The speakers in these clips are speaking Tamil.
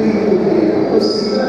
ஈரோடு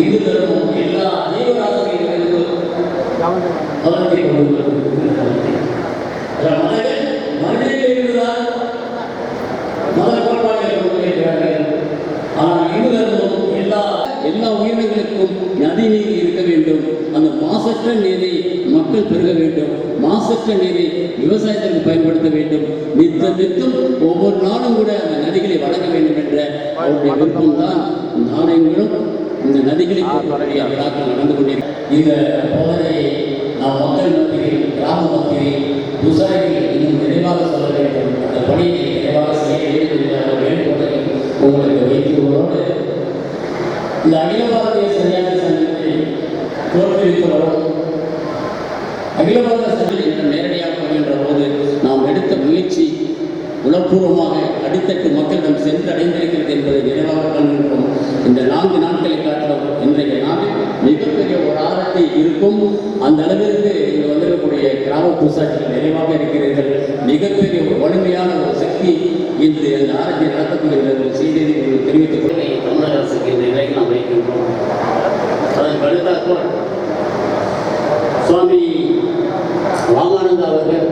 இந்து தர்மம் எல்லா ஜீவராசிகளுக்கும் வளர்த்தி கொண்டிருக்கிறது மனிதன் மனிதனில் இருந்துதான் மத கோட்பாடுகளை கொண்டிருக்கிறார்கள் ஆனால் இந்து தர்மம் எல்லா எல்லா உயிரினங்களுக்கும் நதி நீர் இருக்க வேண்டும். அந்த மாசற்ற நீரை மக்கள் பெருக வேண்டும். மாசற்ற நீரை விவசாயத்திற்கு பயன்படுத்த வேண்டும். நித்தம் நித்தம் ஒவ்வொரு நாளும் கூட அந்த நதிகளை வழங்க வேண்டும் என்ற அவருடைய விருப்பம்தான் நாணயங்களும் இந்த நதிகளை போற்றக்கூடிய விழாக்கள் நடந்து கொண்டிருக்கிறது இந்த போதனையை நாம் மக்கள் மத்தியில் கிராம மத்தியில் விவசாயிகள் இன்னும் நிறைவாக சொல்ல வேண்டும். அந்த பணியை நிறைவாக செய்ய வேண்டும் என்ற வேண்டுகோளை உங்களுக்கு வைத்துள்ளோடு இந்த அகில பாரதிய சரியான சங்கத்தை தோற்றுவிக்கிறோம் அகில பாரத சங்கம் என்ற நேரடியாக வருகின்ற போது நாம் எடுத்த முயற்சி உளப்பூர்வமாக அடித்தட்டு மக்களிடம் சென்றடைந்திருக்கிறது. என்பதை நிறைவாக இந்த நான்கு நாட்களை காட்டிலும் இன்றைய நாளில் மிகப்பெரிய ஒரு ஆரத்தை இருக்கும். அந்த அளவிற்கு இங்கு வந்திருக்கக்கூடிய கிராம பூசாட்சிகள் நிறைவாக இருக்கிறீர்கள். மிகப்பெரிய ஒரு வலிமையான ஒரு சக்தி இன்று அந்த ஆரத்தை நடத்தப்படுகின்ற ஒரு செய்தியை உங்களுக்கு தெரிவித்துக் கொள்ள தமிழக அரசுக்கு இந்த நிலைக்கு நாம் வைக்கின்றோம். அதன் அடுத்தாற்போல் சுவாமி ராமானந்தா அவர்கள்.